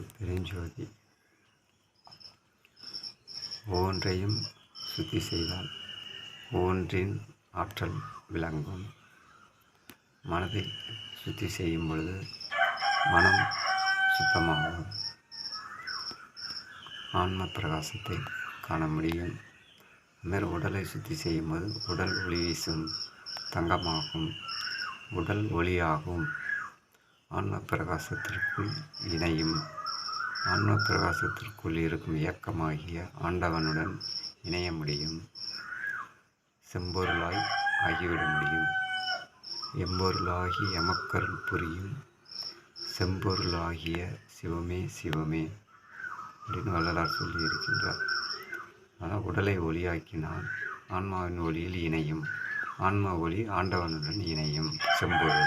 பெருஞ்சோதி ஒவ்வொன்றையும் சுத்தி செய்தால் ஒவ்வொன்றின் ஆற்றல் விளங்கும். மனதை சுத்தி செய்யும் பொழுது மனம் சுத்தமாகும். ஆன்ம பிரகாசத்தை காண முடியும். அதுமாதிரி உடலை சுத்தி செய்யும்போது உடல் ஒளி வீசும் தங்கமாகும் உடல் ஒளியாகும். ஆன்ம பிரகாசத்திற்குள் இணையும். ஆன்ம பிரகாசத்திற்குள் இருக்கும் இயக்கமாகிய ஆண்டவனுடன் இணைய முடியும் செம்பொருளாய் ஆகிவிட முடியும். எம்பொருளாகி எமக்கருள் புரியும் செம்பொருளாகிய சிவமே சிவமே அப்படின்னு வள்ளலார் சொல்லி இருக்கின்றார் உடலை ஒளியாக்கினால் ஆன்மாவின் ஒளியில் இணையும் ஆன்மா ஒளி ஆண்டவனுடன் இணையும் செம்பொருள்.